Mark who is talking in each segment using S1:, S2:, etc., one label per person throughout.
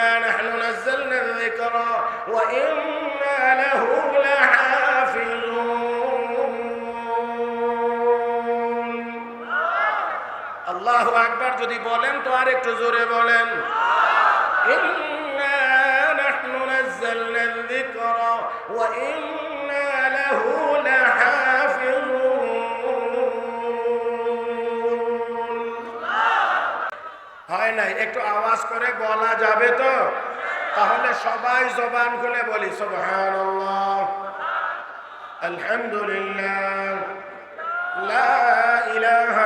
S1: إنا نحن نزلنا الذكر وإنا له لحافظون আল্লাহ আকবার যদি বলেন তো আর একটু জোরে বলেন إنا نحن نزلنا الذكر وإنا له لحافظون হয় নাই, একটু আওয়াজ করে বলা যাবে তো? তাহলে সবাই জবান খুলে বলি আলহামদুলিল্লাহ। লা ইলাহা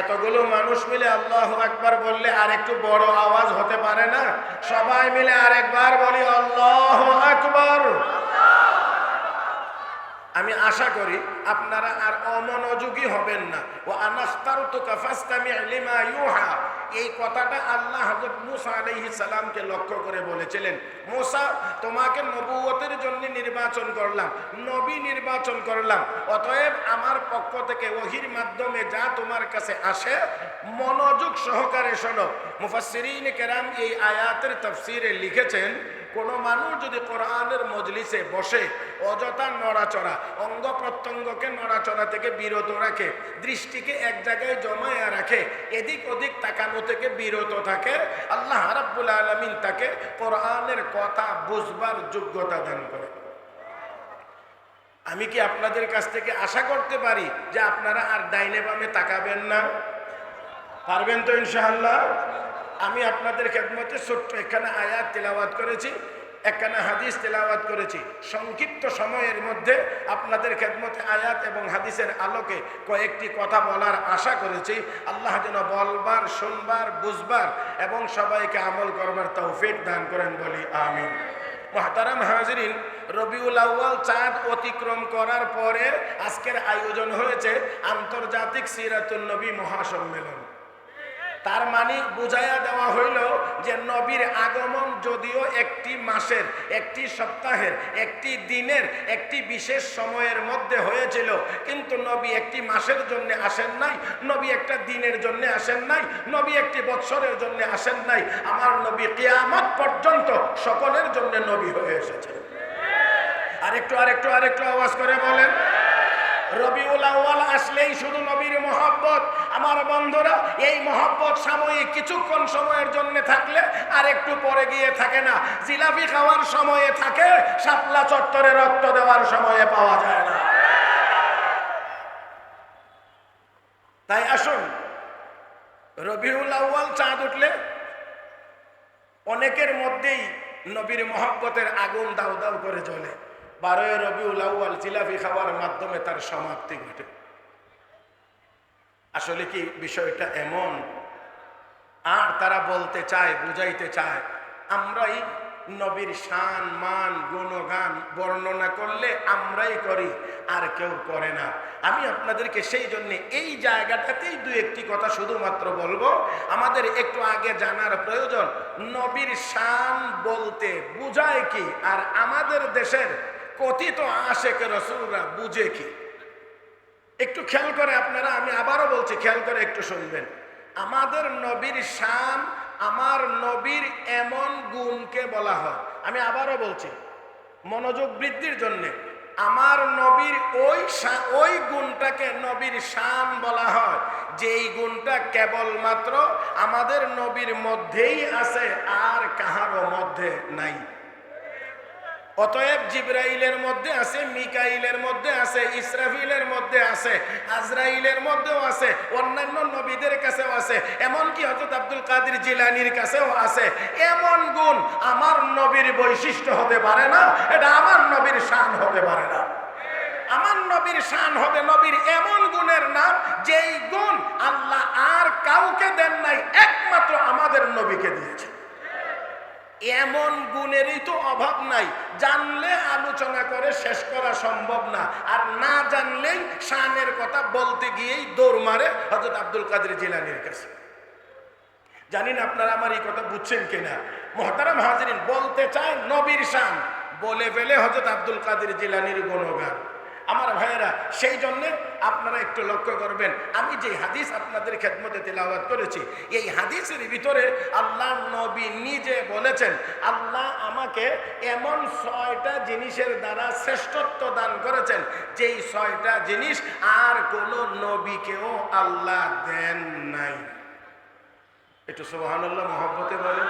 S1: এতগুলো মানুষ মিলে আল্লাহ আকবার বললে আর একটু বড় আওয়াজ হতে পারে না? সবাই মিলে আরেকবার বলি, আল্লাহ আকবার। আমি আশা করি আপনারা আর অমনোযোগী হবেন না। ও আনাস্তারতু কাফাস্তামি লিমা ইউহা। এই কথাটা আল্লাহ হযরত মুসা আলাইহিস সালামকে লক্ষ্য করে বলেছিলেন। মুসা, তোমাকে নবুয়তের জন্য নির্বাচন করলাম, নবী নির্বাচন করলাম। অতএব আমার পক্ষ থেকে ওহির মাধ্যমে যা তোমার কাছে আসে, মনোযোগ সহকারে শোনো। মুফাসসিরিন কেরাম এই আয়াতের তফসিরে লিখেছেন কোন মানুষ যদি কোরআনের মজলিসে বসে অযথা নড়াচড়া, অঙ্গ প্রত্যঙ্গকে নড়াচড়া থেকে বিরত রাখে, দৃষ্টিকে এক জায়গায় জমায়া রাখে, এদিক ওদিক তাকানো থেকে বিরত থাকে, আল্লাহ রাব্বুল আলামিন তাকে কোরআনের কথা বুঝবার যোগ্যতা দান করে। আমি কি আপনাদের কাছ থেকে আশা করতে পারি যে আপনারা আর ডাইনে বামে তাকাবেন না? পারবেন তো ইনশাআল্লাহ? আমি আপনাদের খেদমতে ছোট্ট এখানে আয়াত তেলাওয়াত করেছি, একখানা হাদিস তেলাওয়াত করেছি। সংক্ষিপ্ত সময়ের মধ্যে আপনাদের খেদমতে আয়াত এবং হাদিসের আলোকে কয়েকটি কথা বলার আশা করেছি। আল্লাহ যেন বলবার, শুনবার, বুঝবার এবং সবাইকে আমল করবার তৌফিক দান করেন বলি, আমিন। মহতারাম হাজরিন, রবিউল আউ্য়াল চাঁদ অতিক্রম করার পরে আজকের আয়োজন হয়েছে আন্তর্জাতিক সিরাতুল নবী মহাসম্মেলন। তার মানে বুঝাইয়া দেওয়া হইল যে নবীর আগমন যদিও একটি মাসের, একটি সপ্তাহের, একটি দিনের, একটি বিশেষ সময়ের মধ্যে হয়েছিল, কিন্তু নবী একটি মাসের জন্য আসেন নাই, নবী একটা দিনের জন্য আসেন নাই, নবী একটি বৎসরের জন্য আসেন নাই। আমার নবী কিয়ামত পর্যন্ত সকলের জন্য নবী হয়ে এসেছে। আরেকটু আরেকটু আরেকটু আওয়াজ করে বলেন। রবিউল আউয়াল আসলেই শুধু নবীর মহব্বত। আমার বন্ধুরা, এই মহব্বত সাময়িক কিছুক্ষণ সময়ের জন্য থাকলে আর একটু পরে গিয়ে থাকে না। জিলাপি খাওয়ার সময়ে থাকে, শাপলা চত্বরে রক্ত দেওয়ার সময়ে পাওয়া যায় না। তাই আসুন, রবিউল আউয়াল চাঁদ উঠলে অনেকের মধ্যেই নবীর মহব্বতের আগুন দাউ দাউ করে জ্বলে। বারোয় রবিউল আউ্য়াল জিলাপি খাওয়ার মাধ্যমে তার সমাপ্তি ঘটে। আসলে কি বিষয়টা এমন? আর তারা বলতে চায়, বুঝাইতে চায়, আমরাই নবীর শান, মান, গুণগান বর্ণনা করলে আমরাই করি, আর কেউ করে না। আমি আপনাদেরকে সেই জন্য এই জায়গাটাতেই দু একটি কথা শুধুমাত্র বলব। আমাদের একটু আগে জানার প্রয়োজন, নবীর শান বলতে বুঝায় কি? আর আমাদের দেশের কথিত আশেক রসুলরা বুঝে কি? একটু খেয়াল করে আপনারা, আমি আবারও বলছি, খেয়াল করে একটু শুনবেন। আমাদের নবীর শান, আমার নবীর এমন গুণকে বলা হয়। আমি আবারও বলছি, মনোযোগ বৃদ্ধির জন্যে, আমার নবীর ওই ওই গুণটাকে নবীর শান বলা হয়। যেই গুণটা কেবলমাত্র আমাদের নবীর মধ্যেই আছে, আর কাহারও মধ্যে নাই। অতএব জিব্রাইলের মধ্যে আছে, মিকাইলের মধ্যে আছে, ইসরাফিলের মধ্যে আছে, আজরাইলের মধ্যেও আছে, অন্যান্য নবীদের কাছেও আছে, এমনকি হজরত আব্দুল কাদির জিলানির কাছেও আছে। এমন গুণ আমার নবীর বৈশিষ্ট্য হতে পারে না, এটা আমার নবীর শান হতে পারে না। আমার নবীর শান হবে নবীর এমন গুণের নাম, যেই গুণ আল্লাহ আর কাউকে দেন নাই একমাত্র আমাদের নবীকে দিয়েছে এমন গুণেরই তো অভাব নাই। জানলে আলোচনা করে শেষ করা সম্ভব না। আর না জানলেই শানের কথা বলতে গিয়েই দৌড় মারে হজরত আব্দুল কাদের জিলানির কাছে। জানিন আপনারা আমার এই কথা বুঝছেন কিনা? মহতারাম হাজরিন, বলতে চায় নবীর শান। বলে ফেলে হজরত আব্দুল কাদের জিলানির গুণগান। আমার ভাইয়েরা, সেই জন্যে আপনারা একটু লক্ষ্য করবেন, আমি যে হাদিস আপনাদের খেদমতে তেলাওয়াত করেছি, এই হাদিসের ভিতরে আল্লাহ নবী নিজে বলেছেন, আল্লাহ আমাকে এমন ছয়টা জিনিসের দ্বারা শ্রেষ্ঠত্ব দান করেছেন, যেই ছয়টা জিনিস আর কোনো নবীকেও আল্লাহ দেন নাই। একটু সোহানুল্লাহ মহব্বতে বলেন।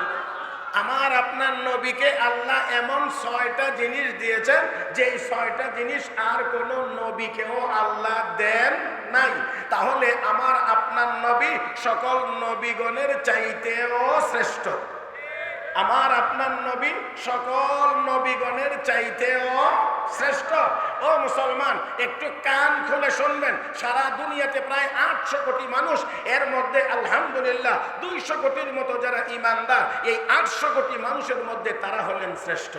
S1: আমার আপনার নবীকে আল্লাহ এমন ছয়টা জিনিস দিয়েছেন যে ছয়টা জিনিস আর কোন নবীকেও আল্লাহ দেন নাই। তাহলে আমার আপনার নবী সকল নবীগণের চাইতেও শ্রেষ্ঠ। আমার আপনার নবী সকল নবীগণের চাইতেও শ্রেষ্ঠ। ও মুসলমান, একটু কান খুলে শুনবেন। সারা দুনিয়াতে প্রায় আটশো কোটি মানুষ, এর মধ্যে আলহামদুলিল্লাহ দুইশো কোটির মতো যারা ইমানদার এই আটশো কোটি মানুষের মধ্যে তারা হলেন শ্রেষ্ঠ।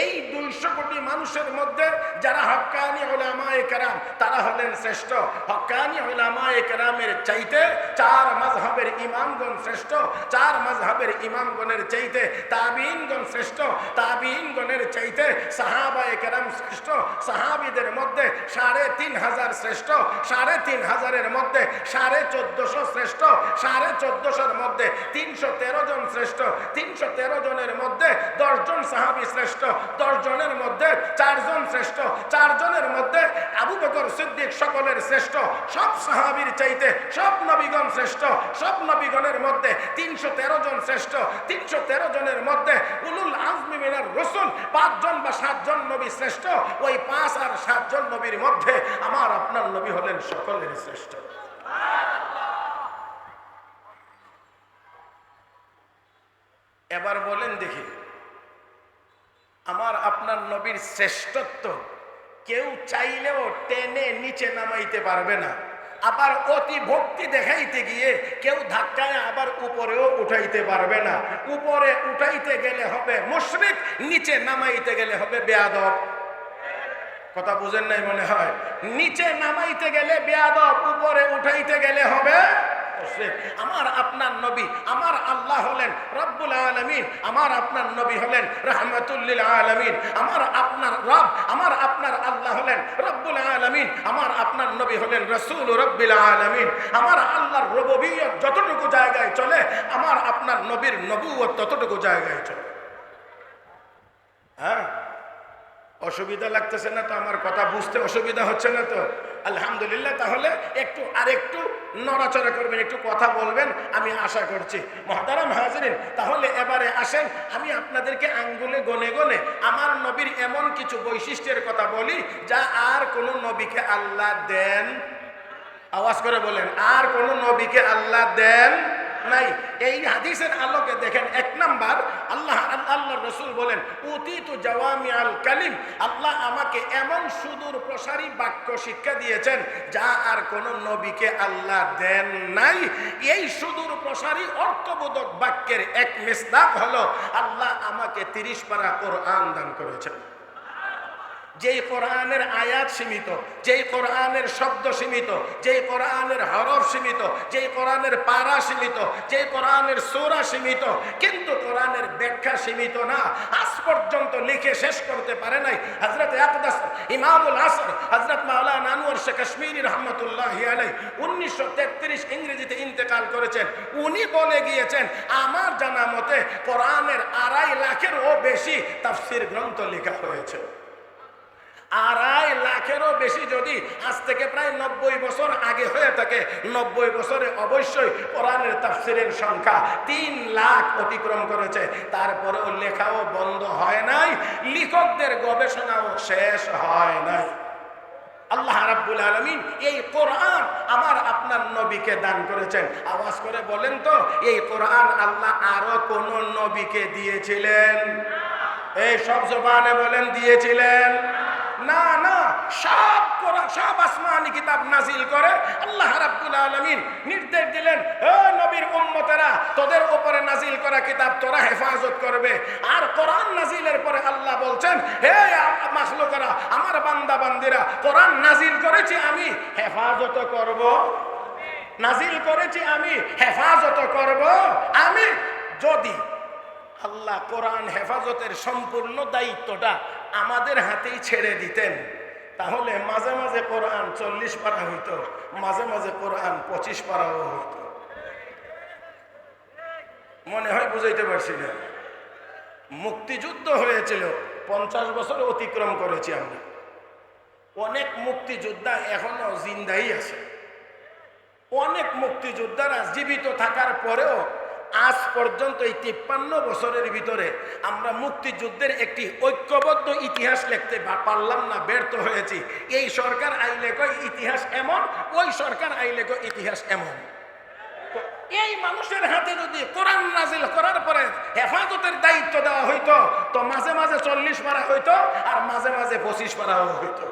S1: এই দুইশো কোটি মানুষের মধ্যে যারা হক্কানি ওলামা কেরাম, তারা হলেন শ্রেষ্ঠ। হক্কানি ওলামা কেরামের চাইতে চার মাঝহের ইমামগণ শ্রেষ্ঠ, চার মাঝহের ইমামগণের চাইতে তাবিনগণ শ্রেষ্ঠ, তাবিনগণের চাইতে সাহাবা কেরাম শ্রেষ্ঠ, সাহাবিদের মধ্যে সাড়ে তিন হাজার শ্রেষ্ঠ, সাড়ে তিন হাজারের মধ্যে সাড়ে চোদ্দশো শ্রেষ্ঠ, সাড়ে চোদ্দশোর মধ্যে তিনশো তেরো জন শ্রেষ্ঠ, তিনশো তেরো জনের মধ্যে দশজন সাহাবি শ্রেষ্ঠ দশ জনের মধ্যে চারজন শ্রেষ্ঠ, চারজনের মধ্যে আবু বকর সিদ্দিক সকলের শ্রেষ্ঠ, সব সাহাবির চাইতে সব নবীগণ শ্রেষ্ঠ, সব নবীগণের মধ্যে তিনশো তেরো জন শ্রেষ্ঠ, তিনশো তেরো জনের মধ্যে উলুল আজমি মিনার রসুল, পাঁচজন বা সাতজন নবী শ্রেষ্ঠ, ওই পাঁচ আর সাতজন নবীর মধ্যে আমার আপনার নবী হলেন সকলের শ্রেষ্ঠ। এবার বলেন দেখি, আমার আপনার নবীর শ্রেষ্ঠত্ব কেউ চাইলেও টেনে নিচে নামাইতে পারবে না। আবার অতি ভক্তি দেখাইতে গিয়ে কেউ ধাক্কায় আবার উপরেও উঠাইতে পারবে না। উপরে উঠাইতে গেলে হবে মুশরিক, নিচে নামাইতে গেলে হবে বেয়াদব। কথা বুঝেন নাই মনে হয়? নিচে নামাইতে গেলে বেয়াদব, উপরে উঠাইতে গেলে হবে আমার আপনার নবী, আমার আল্লাহ হলেন রব্বুল আলমিন, আমার আপনার নবী হলেন রহমতুল্লিল আলমিন, আমার আপনার রব, আমার আপনার আল্লাহ হলেন রব্বুল আলমিন, আমার আপনার নবী হলেন রসুল রব্বিল আলমিন। আমার আল্লাহর রববিয়ত যতটুকু জায়গায় চলে, আমার আপনার নবীর নবুয়ত ততটুকু জায়গায় চলে। হ্যাঁ? অসুবিধা লাগতেছে না তো, আমার কথা বুঝতে অসুবিধা হচ্ছে না তো। আলহামদুলিল্লাহ, তাহলে একটু আর একটু নড়াচড়া করবেন, একটু কথা বলবেন, আমি আশা করছি। মহতারাম হাজরিন, তাহলে এবারে আসেন, আমি আপনাদেরকে আঙ্গুলে গনে গনে আমার নবীর এমন কিছু বৈশিষ্ট্যের কথা বলি, যা আর কোনো নবীকে আল্লাহ দেন। আওয়াজ করে বলেন, আর কোনো নবীকে আল্লাহ দেন? নাই। এই হাদিসের আলোকে দেখেন, এক নাম্বার, আল্লাহ আল্লাহ রসুল বলেন অতীত জওয়ামি আল কালিম। আল্লাহ আমাকে এমন সুদূর প্রসারী বাক্য শিক্ষা দিয়েছেন, যা আর কোন নবীকে আল্লাহ দেন নাই। এই সুদূর প্রসারী অর্থবোধক বাক্যের এক মিসদাক হলো, আল্লাহ আমাকে তিরিশ পারা কোরআন দান করেছেন। যেই কোরআনের আয়াত সীমিত, যেই কোরআনের শব্দ সীমিত, যেই কোরআনের হরফ সীমিত, যেই কোরআনের পারা সীমিত, যেই কোরআনের সোরা সীমিত, কিন্তু কোরআনের ব্যাখ্যা সীমিত না। আজ পর্যন্ত লিখে শেষ করতে পারে নাই হজরত আকদাস, ইমামুল আসর হজরত মাওলা নানুয়ার শেখ কাশ্মীরি রহমতুল্লাহ আলাই উনিশশো তেত্রিশ ইংরেজিতে ইন্তেকাল করেছেন। উনি বলে গিয়েছেন, আমার জানা মতে কোরআনের আড়াই লাখেরও বেশি তাফসির গ্রন্থ লেখা হয়েছে। আড়াই লাখেরও বেশি যদি আজ থেকে প্রায় নব্বই বছর আগে হয়ে থাকে, নব্বই বছরে অবশ্যই কোরআনের তাফসিরের সংখ্যা তিন লাখ অতিক্রম করেছে। তারপরেও লেখাও বন্ধ হয় নাই, লিখকদের গবেষণাও শেষ হয় নাই। আল্লাহ রাব্বুল আলমিন এই কোরআন আমার আপনার নবীকে দান করেছেন। আওয়াজ করে বলেন তো, এই কোরআন আল্লাহ আরও কোন নবীকে দিয়েছিলেন? এই সব জবানে বলেন, দিয়েছিলেন। না না, সব কোরআন সব আসমানি কিতাব নাজিল করে আল্লাহ রাব্বুল আলামিন নির্দেশ দিলেন ও নবীর উম্মতেরা, তোদের উপরে নাজিল করা কিতাব তোরা হেফাজত করবে। আর কোরআন নাজিলের পরে আল্লাহ বলছেন, হে মাখলুকেরা, আমার বান্দা বান্দিরা কোরআন নাজিল করেছি আমি, হেফাজত করব। নাজিল করেছি আমি, হেফাজত করব। আমি যদি আল্লাহ কোরআন হেফাজতের সম্পূর্ণ দায়িত্বটা আমাদের হাতেই ছেড়ে দিতেন। তাহলে মাঝে মাঝে কোরআন চল্লিশ পারা হইতো, মাঝে মাঝে কোরআন পঁচিশ পারাও হইত। মনে হয় বুঝাইতে পারছি না। মুক্তিযুদ্ধ হয়েছিল, পঞ্চাশ বছর অতিক্রম করেছি আমরা। অনেক মুক্তিযোদ্ধা এখনও জিন্দাই আছে। অনেক মুক্তিযোদ্ধারা জীবিত থাকার পরেও আজ পর্যন্ত এই তিপ্পান্ন বছরের ভিতরে আমরা মুক্তিযুদ্ধের একটি ঐক্যবদ্ধ ইতিহাস লিখতে পারলাম না, ব্যর্থ হয়েছি। এই সরকার আইলে কয়, ইতিহাস এমন, ওই সরকার আইলে কয়, ইতিহাস এমন। এই মানুষের হাতে যদি কোরআন নাজিল করার পরে হেফাজতের দায়িত্ব দেওয়া হইতো, তো মাঝে মাঝে চল্লিশ পারা হইতো আর মাঝে মাঝে পঁচিশ পারাও হইতো।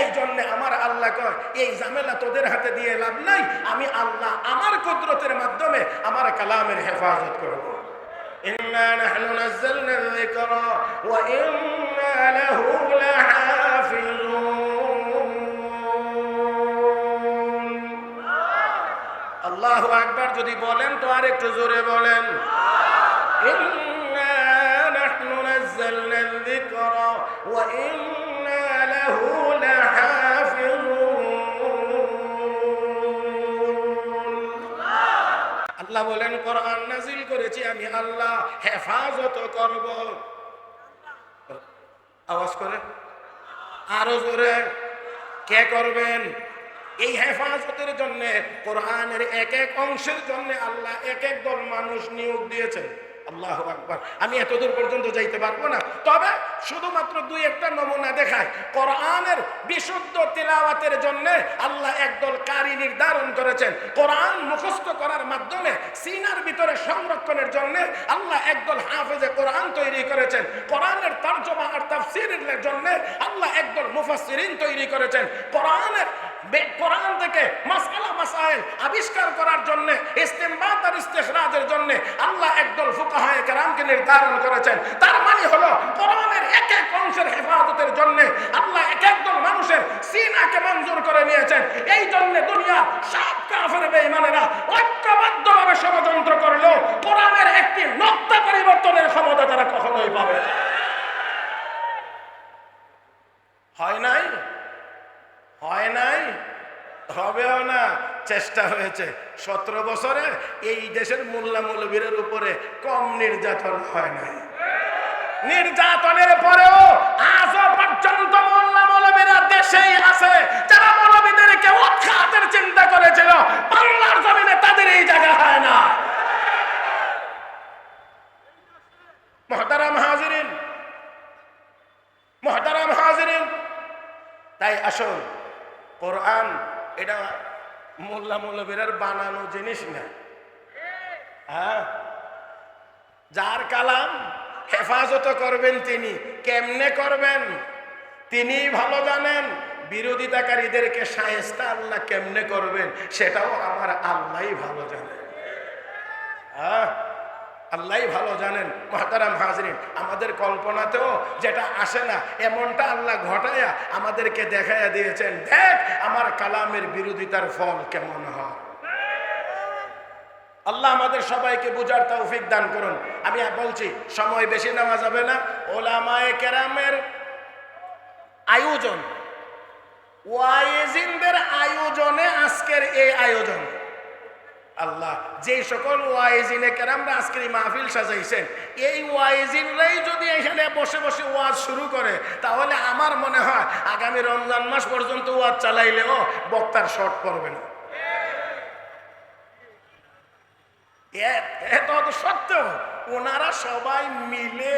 S1: এই জন্য আমার আল্লাহ কয়, এই ঝামেলা তোদের হাতে দিয়ে লাভ নাই, আমি আল্লাহ আমার কুদরতের মাধ্যমে আমার কালামের হেফাজত করব। ইন্না নাহনু আল্লাহু আকবার, যদি বলেন তো আর একটু জোরে বলেন। ইন্না নাহনু নাযালনা যিকরা আল্লাহ বলেন, কোরআন নাজিল করেছি আমি আল্লাহ, হেফাজত করব। আওয়াজ করে আরও জোরে। কে করবেন? এই হেফাজতের জন্য, কোরআনের এক এক অংশের জন্য আল্লাহ এক এক দল মানুষ নিয়োগ দিয়েছেন। আল্লাহ আকবার। আমি এতদূর পর্যন্ত যাইতে পারব না। তবে শুধুমাত্র দুই একটা নমুনা দেখায় কোরআনের বিশুদ্ধ তেলাওয়াতের জন্য আল্লাহ একদল কারি নির্ধারণ করেছেন। কোরআন মুখস্থ করার মাধ্যমে সিনার ভিতরে সংরক্ষণের জন্য আল্লাহ একদল হাফেজে কোরআন তৈরি করেছেন। কোরআনের তর্জমা আর তাফসিরের জন্য আল্লাহ একদল মুফাসসিরিন তৈরি করেছেন। কোরআনের কোরআন থেকে মাসআলা, মাসাইল আবিষ্কার করার জন্য, ইস্তেমবাদ আর ইস্তেখরাজের জন্য আল্লাহ একদল ফুকাহায়ে কেরামকে নির্ধারণ করেছেন। তার মানে হলো, কোরআনের এক এক অংশের হেফাজতের জন্য আল্লাহ এক একদল মানুষের সিনাকে মঞ্জুর করে নিয়েছেন। এই জন্য দুনিয়া সব কাফের বেঈমানেরা ঐক্যবদ্ধভাবে ষড়যন্ত্র করল কোরআনের একটি নক্তা পরিবর্তনের ক্ষমতা তারা কখনোই পাবে হয় নাই? হয় নাই? হবেও না, চেষ্টা হয়েছে। সতেরো বছরে এই দেশের মোল্লা মৌলবীরের উপরে কম নির্যাতন হয় নাই। নির্যাতনের পরেও আজও পর্যন্ত মোল্লা মৌলবীরা দেশেই আছে। যারা মৌলবীদেরকে উৎখাতের চিন্তা করেছিল, বাংলার জমিনে তাদের এই জায়গা হয় না। মহতারাম হাজিরিন মহতারাম হাজিরিন। তাই আসুন কোরআন এটা মোল্লা মৌলবীরার বানানো জিনিস না। হ্যাঁ? যার কালাম হেফাজত করবেন তিনি, কেমনে করবেন? তিনি ভালো জানেন, বিরোধিতাকারীদেরকে সাহেস্তা আল্লাহ কেমনে করবেন, সেটাও আমার আল্লাহই ভালো জানেন হ্যাঁ? আল্লাহ ভালো জানেন, মহাতারাম হাজরিন। আমাদের কল্পনাতেও যেটা আসে না, এমনটা আল্লাহ ঘটায়া আমাদেরকে দেখাইয়া দিয়েছেন। দেখ, আমার কালামের বিরোধিতার ফল কেমন হয়। আল্লাহ আমাদের সবাইকে বুঝার তৌফিক দান করুন। আমি বলছি, সময় বেশি নেওয়া যাবে না। ওলামায়ে কেরামের আয়োজন। ওয়াইজিনদের আয়োজনে আজকের এই আয়োজন। আল্লাহ, যে সকল ওয়াইজিনে কেরামরা আজকের এই মাহফিল সাজাইছেন, এই ওয়াইজিনরাই যদি এখানে বসে বসে ওয়াজ শুরু করে, তাহলে আমার মনে হয় আগামী রমজান মাস পর্যন্ত ওয়াজ চালাইলেও বক্তার শর্ট পড়বে না। এত সত্ত্বেও ওনারা সবাই মিলে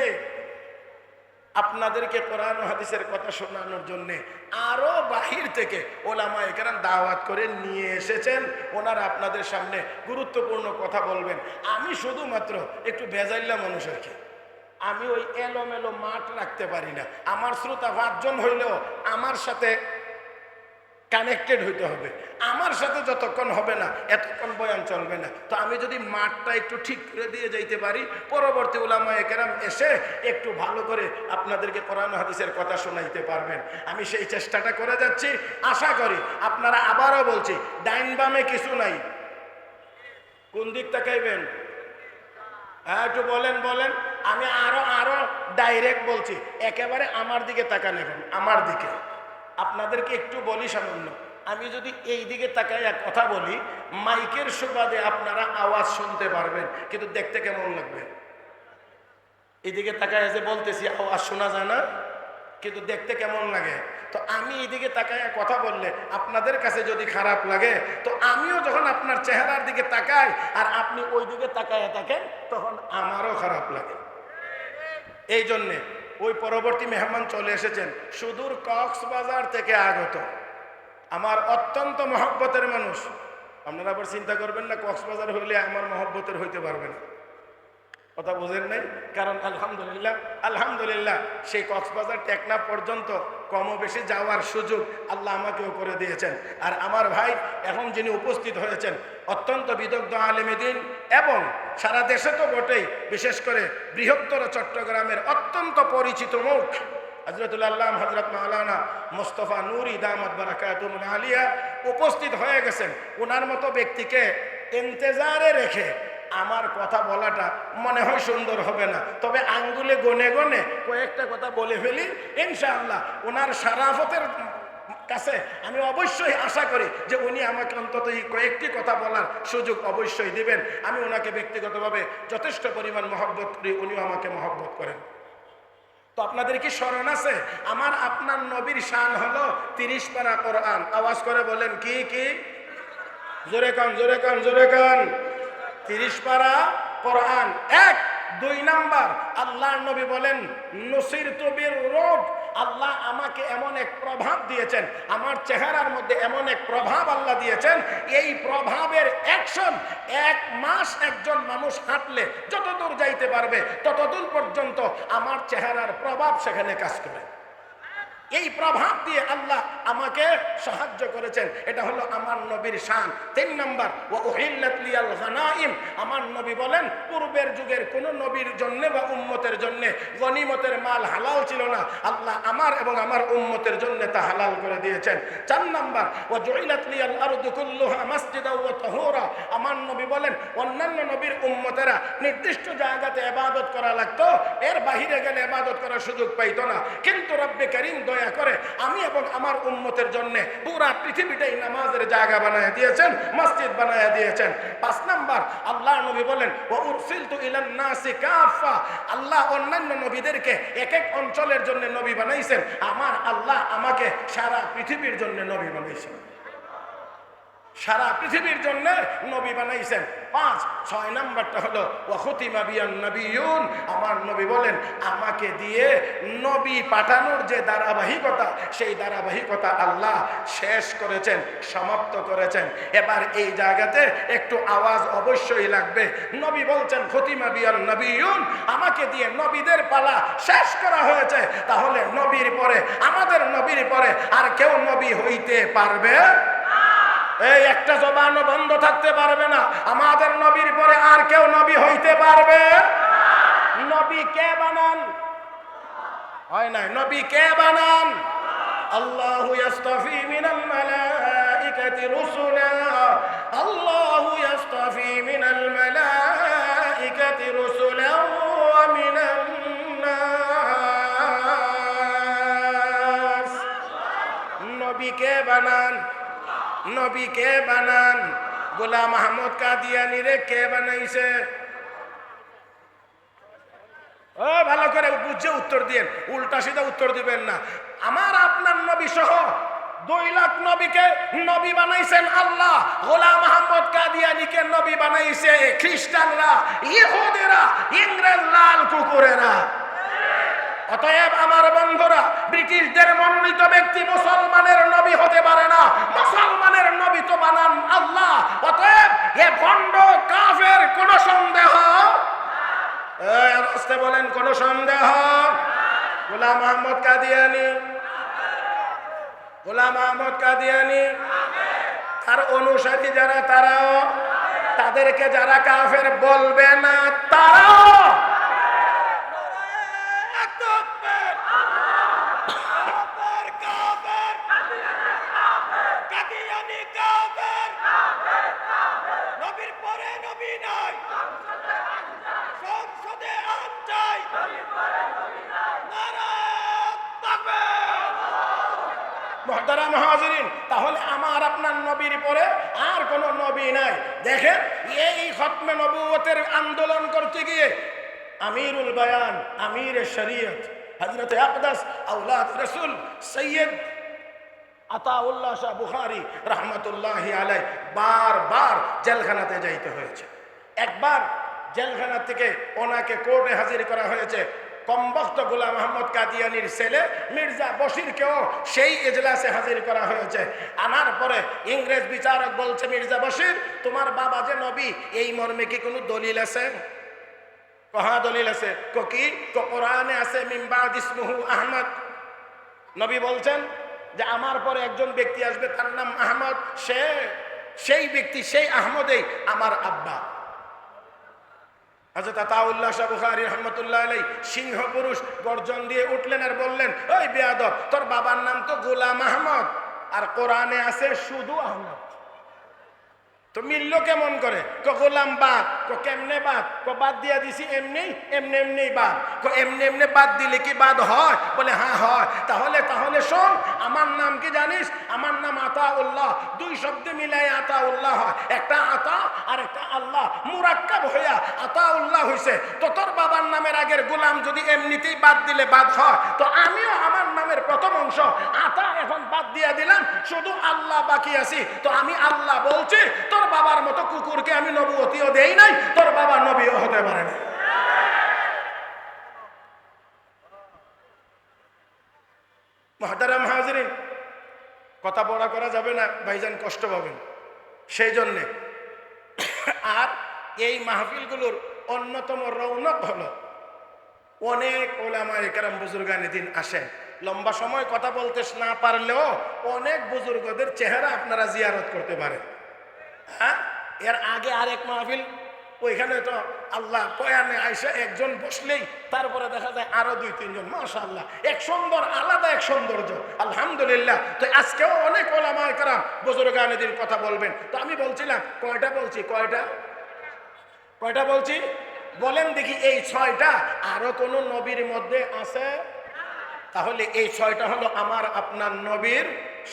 S1: আপনাদেরকে কোরআন হাদিসের কথা শোনানোর জন্যে আরও বাহির থেকে ওলামা এখানে দাওয়াত করে নিয়ে এসেছেন। ওনারা আপনাদের সামনে গুরুত্বপূর্ণ কথা বলবেন। আমি শুধুমাত্র একটু ভেজাইল্লা মানুষ আর কি আমি ওই এলোমেলো মাঠ রাখতে পারি না। আমার শ্রোতা পাঁচজন হইলেও আমার সাথে কানেক্টেড হইতে হবে। আমার সাথে যতক্ষণ হবে না, এতক্ষণ বয়ান চলবে না। তো আমি যদি মাঠটা একটু ঠিক করে দিয়ে যাইতে পারি, পরবর্তী উলামা একেরাম এসে একটু ভালো করে আপনাদেরকে কোরআন হাদিসের কথা শোনাইতে পারবেন। আমি সেই চেষ্টাটা করে যাচ্ছি। আশা করি আপনারা আবারও বলছি, ডাইন বামে কিছু নাই। কোন দিক তাকাইবেন? হ্যাঁ একটু বলেন বলেন। আমি আরও আরও ডাইরেক্ট বলছি, একেবারে আমার দিকে তাকান এখন, আমার দিকে। আপনাদেরকে একটু বলি সামান্য। আমি যদি এই দিকে তাকাইয়া কথা বলি, মাইকের সুবাদে আপনারা আওয়াজ শুনতে পারবেন, কিন্তু দেখতে কেমন লাগবে? এদিকে তাকায় যে বলতেছি, আওয়াজ শোনা যায় না, কিন্তু দেখতে কেমন লাগে? তো আমি এদিকে তাকায় কথা বললে আপনাদের কাছে যদি খারাপ লাগে, তো আমিও যখন আপনার চেহারার দিকে তাকাই, আর আপনি ওই দিকে তাকায় থাকেন তখন আমারও খারাপ লাগে। এই জন্যে ওই পরবর্তী মেহমান চলে এসেছেন। সুদূর কক্সবাজার থেকে আগত। আমার অত্যন্ত মহব্বতের মানুষ। আপনারা আবার চিন্তা করবেন না, কক্সবাজার হইলে আমার মহব্বতের হইতে পারবে না। কথা বোঝেন নাই? কারণ আলহামদুলিল্লাহ আলহামদুলিল্লাহ, সেই কক্সবাজার টেকনা পর্যন্ত কম বেশি যাওয়ার সুযোগ আল্লাহ আমাকেও করে দিয়েছেন। আর আমার ভাই এখন যিনি উপস্থিত হয়েছেন, অত্যন্ত বিদগ্ধ আলেমেদিন এবং সারা দেশে তো বটেই, বিশেষ করে বৃহত্তর চট্টগ্রামের অত্যন্ত পরিচিত মুখ হজরতুল্লাহ হজরত মাওলানা মোস্তফা নুরি দামদ বারাকাতুম আলিয়া উপস্থিত হয়ে গেছেন। ওনার মতো ব্যক্তিকে ইন্তেজারে রেখে আমার কথা বলাটা মনে হয় সুন্দর হবে না। তবে আঙ্গুলে গনে গনে কয়েকটা কথা বলে ফেলি, ইনশাআল্লাহ। ওনার সারাফতের কাছে আমি অবশ্যই আশা করি যে উনি আমাকে অন্তত এই কয়েকটি কথা বলার সুযোগ অবশ্যই দিবেন। আমি ওনাকে ব্যক্তিগতভাবে যথেষ্ট পরিমাণ মহব্বত করি, উনিও আমাকে মহব্বত করেন। তো আপনাদের কি স্মরণ আছে? আমার আপনার নবীর শান হলো তিরিশ পারা কোরআন। আওয়াজ করে বলেন, কি কি? জোরে কান জোরে কান জোরে কান। তিরিশ পারা কোরআন। এক, দুই নাম্বার, আল্লাহ নবী বলেন, নসির তবির রোগ আল্লাহ আমাকে এমন এক প্রভাব দিয়েছেন, আমার চেহারার মধ্যে এমন এক প্রভাব আল্লাহ দিয়েছেন, এই প্রভাবের অ্যাকশন এক মাস একজন মানুষ হাঁটলে যতদূর যাইতে পারবে, ততদূর পর্যন্ত আমার চেহারার প্রভাব সেখানে কাজ করে। এই প্রভাব দিয়ে আল্লাহ আমাকে সাহায্য করেছেন। এটা হলো আমার নবীর শান। তিন নম্বর আমার নবী বলেন, পূর্বের যুগের কোন নবীর জন্য বা উম্মতের জন্য গনিমতের মাল হালাল ছিল না। আল্লাহ আমার এবং আমার উম্মতের জন্য তা হালাল করে দিয়েছেন। চার নম্বর ও জয়লাতলিয়াল আরদু কুল্লুহা মাসজিদা তাহুরা। আমার নবী বলেন, অন্যান্য নবীর উম্মতেরা নির্দিষ্ট জায়গাতে ইবাদত করা লাগতো, এর বাহিরে গেলে ইবাদত করার সুযোগ পাইতো না। কিন্তু রব্বে করিম দয়া করে আমি এবং আমার উম্মতের জন্য পুরা পৃথিবীটাই নামাজের জায়গা বানায় দিয়েছেন, মসজিদ বানায় দিয়েছেন। পাঁচ নাম্বার আল্লাহ নবী বলেন ও উরসিলতু ইলান নাসি কাফা আল্লাহ অন্যান্য নবীদেরকে এক এক অঞ্চলের জন্য নবী বানাইছেন। আমার আল্লাহ আমাকে সারা পৃথিবীর জন্য নবী বানাইছেন। সারা পৃথিবীর জন্য নবী বানাইছেন। পাঁচ, ছয় নাম্বারটা হলো ওয়াহুতিমা বিয়ান নবীন আমার নবী বলেন, আমাকে দিয়ে নবী পাঠানোর যে ধারাবাহিকতা, সেই ধারাবাহিকতা আল্লাহ শেষ করেছেন, সমাপ্ত করেছেন। এবার এই জায়গাতে একটু আওয়াজ অবশ্যই লাগবে। নবী বলছেন, খতিমা বিয়ান নবীন আমাকে দিয়ে নবীদের পালা শেষ করা হয়েছে। তাহলে নবীর পরে, আমাদের নবীর পরে আর কেউ নবী হইতে পারবে? এই একটা জবানও বন্ধ থাকতে পারবে না। আমাদের নবীর পরে আর কেউ নবী হইতে পারবে? নবী কে বানান? হয় নাই? নবী কে বানান? আল্লাহ ইয়াস্তাফি মিনাল মালাইকাতি রুসুলা। আল্লাহ ইয়াস্তাফি মিনাল মালাইকাতি রুসুলা ওয়া মিনান নাস। নবী কে বানান? নবী কে বানান। গোলাম আহমদ কাদিয়ানি রে, কে বানাইছে? ও, ভালো করে বুঝে উত্তর দিন উল্টা সিধা উত্তর দিবেন না। আমার আপনার নবী সহ দুই লাখ নবীকে নবী বানাইছেন আল্লাহ। গোলাম আহমদ কাদিয়ানিকে নবী বানাইছে খ্রিস্টানরা, ইহুদেরা, ইংরেজ লাল কুকুরেরা। অতএব আমার বন্ধুরা, ব্রিটিশদের মনোনীত ব্যক্তি মুসলমানের নবী হতে পারে না। মুসলমানের নবী তো বানান আল্লাহ। অতএব এ ভণ্ড কাফের কোন সন্দেহ? আসতে বলেন, কোন সন্দেহ? গোলাম আহমদ কাদিয়ানি। গোলাম আহমদ কাদিয়ানি। তার অনুসারী যারা, তারাও তাদেরকে যারা কাফের বলবে না, তারাও
S2: নবীর পরে নবী নাই সংসদে আন চাই নারায়ণ তাকবীর
S1: মহতারাম হাজরিন তাহলে আমার আপনার নবীর পরে আর কোন নবী নাই। দেখেন, এই খতমে নবুয়তের আন্দোলন করতে গিয়ে আমিরুল বায়ান, আমির শরীয়ত হজরত আকদাস আউলাদ রসুল, সৈয়দ আতাউল্লাহ শাহ বুখারি রহমতুল্লাহ আলাই বারবার জেলখানাতে যাইতে হয়েছে। একবার জেলখানা থেকে ওনাকে কোর্টে হাজির করা হয়েছে। কমবক্ত গোলাম মোহাম্মদ কাদিয়ানির ছেলে মির্জা বশিরকেও সেই এজলাসে হাজির করা হয়েছে। আনার পরে ইংরেজ বিচারক বলছে, মির্জা বশির, তোমার বাবা যে নবী, এই মর্মে কি কোনো দলিল আছে? কহা দলিল আছে? কি কোরআনে আছে মিম্বাদ ইসমুহু আহমদ। নবী বলছেন যে, আমার পরে একজন ব্যক্তি আসবে, তার নাম আহমদ। সে, সেই ব্যক্তি, সেই আহমদেই আমার আব্বা। হাজরত আতাউল্লাহ শাহ বুখারী রহমতুল্লাহ আলাই সিংহ পুরুষ গর্জন দিয়ে উঠলেন আর বললেন, ওই বেয়াদব, তোর বাবার নাম তো গোলাম আহমদ। আর কোরআনে আছে শুধু আহমদ। তো মিলল কেমন করে? ক গোলাম বাদ, ক কেমনে বাদ? ক বাদ দিয়া দিছি এমনি এমনি এমনি বাদ। ক এমনি এমনি বাদ দিলে কি বাদ হয়? বলে হ্যাঁ হয়। তাহলে তাহলে শোন, আমার নাম কি জানিস? আমার নাম আতা উল্লাহ দুই শব্দে মিলাই আতা উল্লাহ হয়। একটা আতা আর একটা আল্লাহ। মুরাক্কাব হইয়া আতা উল্লাহ হইছে। তো তোর বাবার নামের আগের গোলাম যদি এমনিতেই বাদ দিলে বাদ হয়, তো আমিও আমার নামের প্রথম অংশ আতা এখন বাদ দিয়া দিলাম। শুধু আল্লাহ বাকি আছি। তো আমি আল্লাহ বলছি তোর বাবার মতো কুকুরকে আমি নবুয়তিও দেই নাই, তোর বাবা নবীও হতে পারে না। মহাতারাম হাজরিন, কথা বড় করা যাবে না, ভাইজান কষ্ট পাবেন। সেই জন্যে আর এই মাহফিলগুলোর অন্যতম রৌনক হলো, অনেক ওলামা একরাম বুজুর্গানি দিন আসেন। লম্বা সময় কথা বলতে না পারলেও অনেক বুজুর্গদের চেহারা আপনারা জিয়ারত করতে পারেন। হ্যাঁ? এর আগে আর এক মাহফিল, ওইখানে তো আল্লাহ পয়ানে আইসা একজন বসলেই তারপরে দেখা যায় আরও দুই, তিনজন মাশা আল্লাহ এক সুন্দর, আলাদা এক সৌন্দর্য। আলহামদুলিল্লাহ। তো আজকেও অনেক ওলামায় কারাম বুজুর্গানি দিন কথা বলবেন। তো আমি বলছিলাম, কয়টা বলছি, কয়টা? কয়টা বলছি? বলেন দেখি এই ছয়টা আরও কোন নবীর মধ্যে আছে? তাহলে এই ছয়টা হলো আমার, আপনার নবীর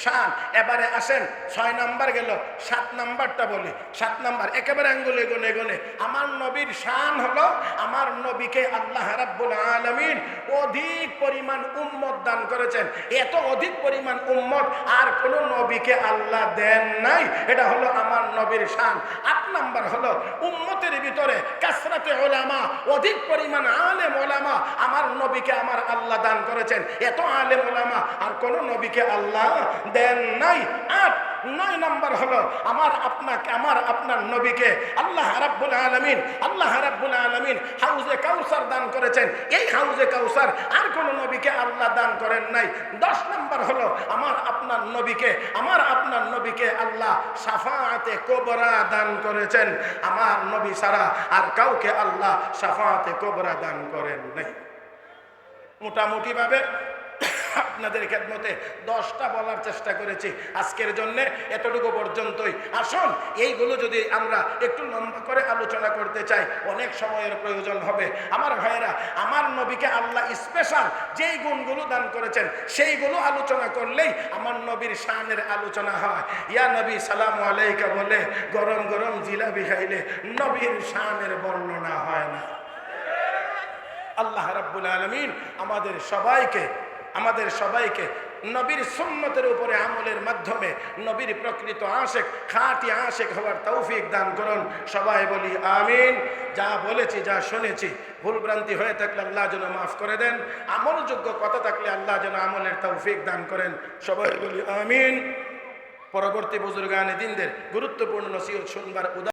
S1: শান। এবারে আসেন, ছয় নাম্বার গেল, সাত নাম্বারটা বলি, সাত নাম্বার, একেবারে আঙ্গুলে গনে গনে আমার নবীর শান হলো আমার নবীকে আল্লাহ রাব্বুল আলমিন অধিক পরিমাণ উম্মত দান করেছেন। এত অধিক পরিমাণ উম্মত আর কোনো নবীকে আল্লাহ দেন নাই। এটা হলো আমার নবীর শান। আট নাম্বার হলো উম্মতের ভিতরে কাসরাতে ওলামা, অধিক পরিমাণ আলেম ওলামা। আমার নবীকে আমার আল্লাহ দান করেছেন। এত আলেম ওলামা, আর কোনো নবীকে আল্লাহ দেন নাই। আট নয় নাম্বার হলো আমার আপনাকে, আমার আপনার নবীকে আল্লাহ রাব্বুল আলামিন, আল্লাহ রাব্বুল আলামিন হাউজে কাউসার দান করেছেন। এই হাউজে কাউসার আর কোন নবীকে আল্লাহ দান করেন নাই। দশ নাম্বার হলো আমার আপনার নবীকে, আমার আপনার নবীকে আল্লাহ সাফাতে কোবরা দান করেছেন। আমার নবী সারা আর কাউকে আল্লাহ সাফাতে কোবরা দান করেন নাই। মোটামুটি ভাবে আপনাদের খেদমতে দশটা বলার চেষ্টা করেছি। আজকের জন্য এতটুকু পর্যন্তই। আসুন, এইগুলো যদি আমরা একটু লম্বা করে আলোচনা করতে চাই, অনেক সময়ের প্রয়োজন হবে। আমার ভাইয়েরা, আমার নবীকে আল্লাহ স্পেশাল যেই গুণগুলো দান করেছেন, সেইগুলো আলোচনা করলেই আমার নবীর শানের আলোচনা হয়। ইয়া নবী, সালাম আলাইকা বলে গরম গরম জিলাপি খাইলে নবীর শানের বর্ণনা হয় না। আল্লাহ রাব্বুল আলমিন আমাদের সবাইকে আমাদের সবাইকে নবীর সুন্নতের উপরে আমলের মাধ্যমে নবীর প্রকৃত আশেক, খাঁটি আশেক হওয়ার তৌফিক দান করুন। সবাই বলি আমিন। যা বলেছি, যা শুনেছি, ভুলভ্রান্তি হয়ে থাকলে আল্লাহ যেন মাফ করে দেন। আমলযোগ্য কথা থাকলে আল্লাহ যেন আমলের তৌফিক দান করেন। সবাই বলি আমিন। পরবর্তী বুজুর্গানে দিনদের গুরুত্বপূর্ণ নসিহত শুনবার উদা